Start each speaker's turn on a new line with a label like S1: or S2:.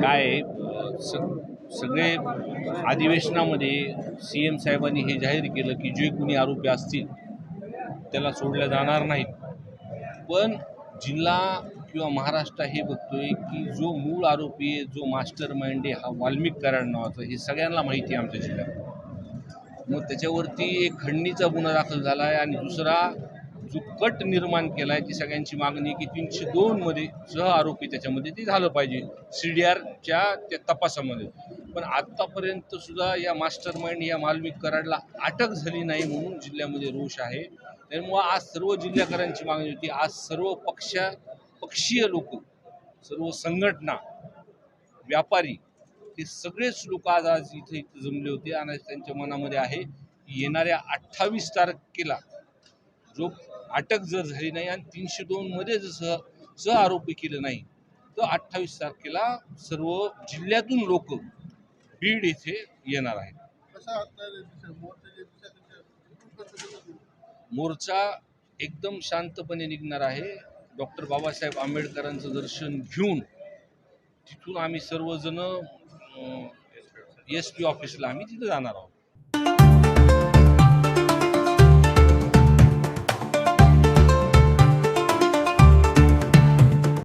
S1: काय आहे, स- सगळे अधिवेशनामध्ये सी एम साहेबांनी हे जाहीर केलं की जे कुणी आरोपी असतील त्याला सोडल्या जाणार नाहीत. पण जिल्हा किंवा महाराष्ट्र हे बघतोय की जो मूळ आरोपी आहे जो मास्टर माइंड आहे हा वाल्मिक कराड नावाचा हे सगळ्यांना माहिती आहे आमच्या जिल्ह्यात. मग त्याच्यावरती एक खंडणीचा गुन्हा दाखल झाला आहे आणि दुसरा जो कट निर्माण केला आहे ती सगळ्यांची मागणी की तीनशे दोनमध्ये सह आरोपी त्याच्यामध्ये ते झालं पाहिजे सी डी आरच्या त्या तपासामध्ये. पण आत्तापर्यंत सुद्धा या मास्टर माइंड या मालविक कराडला अटक झाली नाही म्हणून जिल्ह्यामध्ये रोष आहे. त्यामुळं आज सर्व जिल्ह्याकरांची मागणी होती. आज सर्व पक्षा पक्षीय लोक सर्व संघटना व्यापारी हे सगळेच लोक आज आज इथे इथे जमले होते. आणि त्यांच्या मनामध्ये आहे येणाऱ्या अठ्ठावीस तारखेला जो अटक जर झाली नाही आणि तीनशे दोनमध्ये जर सह सह आरोपी केलं नाही तर अठ्ठावीस तारखेला सर्व जिल्ह्यातून लोक बीड येथे येणार आहेत. मोर्चा एकदम शांतपणे निघणार आहे. डॉक्टर बाबासाहेब आंबेडकरांचं दर्शन घेऊन तिथून आम्ही सर्वजण एस पी ऑफिसला आम्ही तिथं जाणार आहोत.